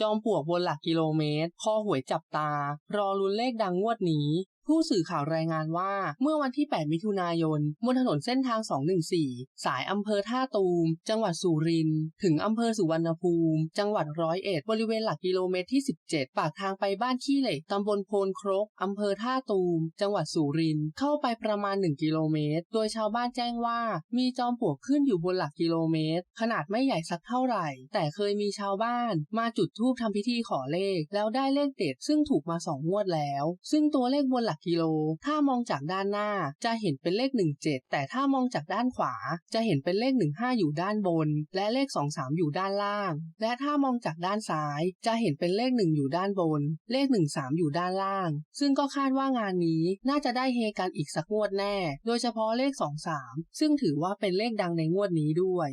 จอมปลวกบนหลักกิโลเมตร คอหวยจับตา รอลุ้นเลขดังงวดนี้ ผู้สื่อข่าวรายงานว่าเมื่อวันที่ 8 มิถุนายนบนถนนเส้นทาง 214 สายอำเภอท่าตูม จังหวัดสุรินทร์ถึงอำเภอสุวรรณภูมิ จังหวัดร้อยเอ็ดบริเวณหลักกิโลเมตรที่ 17 ปากทางไปบ้านขี้เหล็กตำบลโพนครกอำเภอท่าตูม จังหวัดสุรินทร์เข้าไปประมาณ 1 กิโลเมตร โดยชาวบ้านแจ้งว่ามีจอมปลวกขึ้นอยู่บนหลักกิโลเมตร ขนาดไม่ใหญ่สักเท่าไหร่ แต่เคยมีชาวบ้านมาจุดธูปทำพิธีขอเลข แล้วได้เลขเด็ดซึ่งถูกมาสองงวดแล้ว ซึ่งตัวเลขบนหลักกกิโล ถ้ามองจากด้านหน้าจะเห็นเป็นเลข 17 แต่ถ้ามองจากด้านขวา จะเห็นเป็นเลข 15 อยู่ด้านบน และเลข 23 อยู่ด้านล่าง และถ้ามองจากด้านซ้าย จะเห็นเป็นเลข 1 อยู่ด้านบน เลข 13 อยู่ด้านล่าง ซึ่งก็คาดว่างานนี้น่าจะได้เฮกันอีกสักงวดแน่ โดยเฉพาะเลข 23 ซึ่งถือว่าเป็นเลขดังในงวดนี้ด้วย